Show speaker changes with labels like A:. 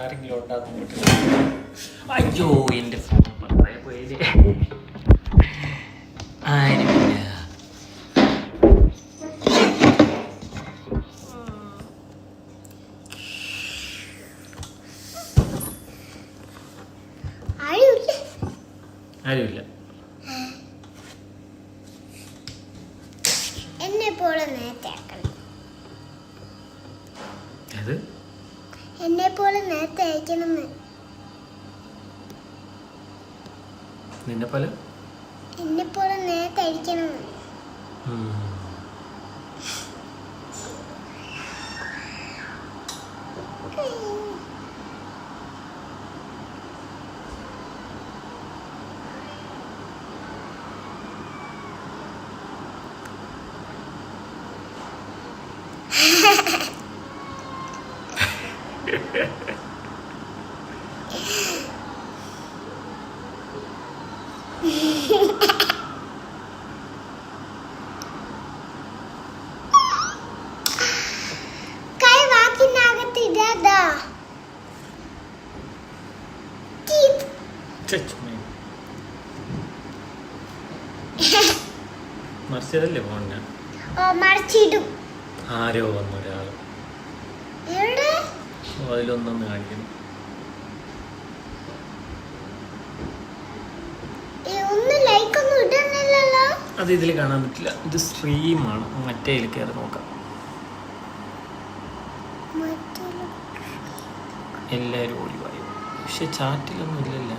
A: ആരെങ്കിലും ഉണ്ടാകും വീട്ടിൽ അയ്യോ എന്റെ ഫോൺ പറയാ പോയില്ലേ. ആരുമില്ല.
B: ആരുമില്ല. എന്നെ പോലെ നേരത്തെ ആക്കണം.
A: അത്?
B: എന്നെ പോലെ നേരത്തെ അയക്കണമെന്ന്.
A: നിന്നെ പോലെ
B: എന്നെ പോലെ നേരത്തെ അയക്കണമെന്ന്.
A: മറിച്ചതല്ലേ ഫോണിന്
B: മറിച്ചിടും.
A: ആരോ വന്നു ഒരാൾ
B: എവിടെ
A: അതിലൊന്നൊന്ന്
B: കാണിക്കണം.
A: അത് ഇതിൽ കാണാൻ പറ്റില്ല. ഇത് സ്ട്രീമാണ് മറ്റേ കയറി നോക്കാം. എല്ലാവരും ഒഴിവായി പക്ഷെ ചാറ്റിലൊന്നും ഇല്ലല്ലോ?